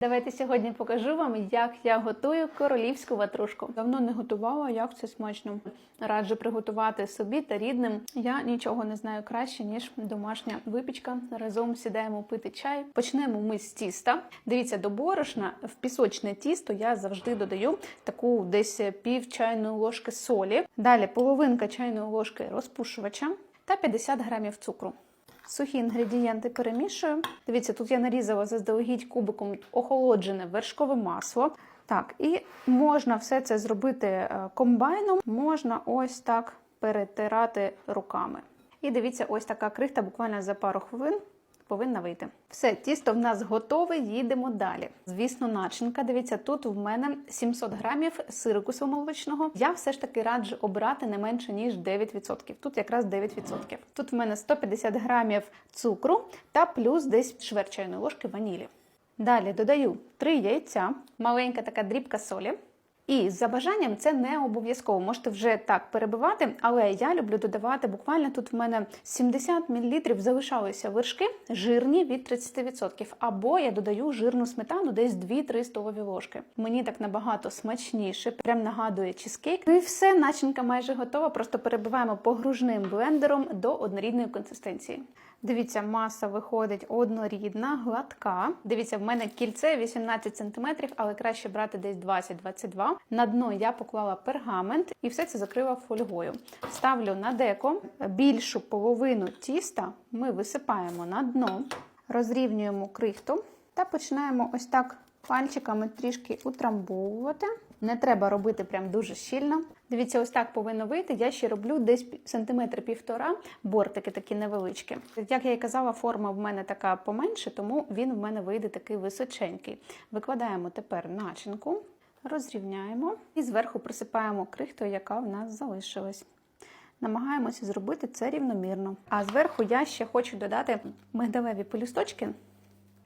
Давайте сьогодні покажу вам, як я готую королівську ватрушку. Давно не готувала, як це смачно. Раджу приготувати собі та рідним. Я нічого не знаю краще, ніж домашня випічка. Разом сідаємо пити чай. Почнемо ми з тіста. Дивіться, до борошна в пісочне тісто я завжди додаю таку десь пів чайної ложки солі. Далі половинка чайної ложки розпушувача та 50 грамів цукру. Сухі інгредієнти перемішую. Дивіться, тут я нарізала заздалегідь кубиком охолоджене вершкове масло. Так, і можна все це зробити е, комбайном, можна ось так перетирати руками. І дивіться, ось така крихта буквально за пару хвилин повинна вийти. Все, тісто в нас готове, їдемо далі. Звісно, начинка. Дивіться, тут в мене 700 грамів сиру кисломолочного. Я все ж таки раджу обрати не менше ніж 9%. Тут якраз 9%. Тут в мене 150 грамів цукру та плюс десь чверть чайної ложки ванілі. Далі додаю 3 яйця, маленька така дрібка солі. І за бажанням це не обов'язково. Можете вже так перебивати, але я люблю додавати буквально тут в мене 70 мл залишалися вершки жирні від 30%. Або я додаю жирну сметану десь 2-3 столові ложки. Мені так набагато смачніше, прям нагадує чизкейк. Ну і все, начинка майже готова. Просто перебиваємо погружним блендером до однорідної консистенції. Дивіться, маса виходить однорідна, гладка. Дивіться, в мене кільце 18 см, але краще брати десь 20-22. На дно я поклала пергамент і все це закрила фольгою. Ставлю на деко. Більшу половину тіста ми висипаємо на дно, розрівнюємо крихту та починаємо ось так пальчиками трішки утрамбовувати. Не треба робити прям дуже щільно. Дивіться, ось так повинно вийти. Я ще роблю десь сантиметр півтора, бортики такі невеличкі. Як я і казала, форма в мене така поменше, тому він в мене вийде такий височенький. Викладаємо тепер начинку, розрівняємо і зверху присипаємо крихтою, яка в нас залишилась. Намагаємося зробити це рівномірно. А зверху я ще хочу додати мигдалеві пелюсточки.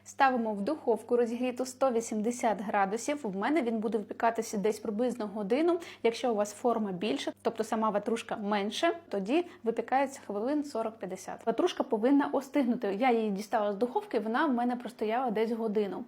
Ставимо в духовку розігріту 180 градусів. В мене він буде випікатися десь приблизно годину. Якщо у вас форма більше, тобто сама ватрушка менше, тоді випікається хвилин 40-50. Ватрушка повинна остигнути. Я її дістала з духовки, вона в мене простояла десь годину.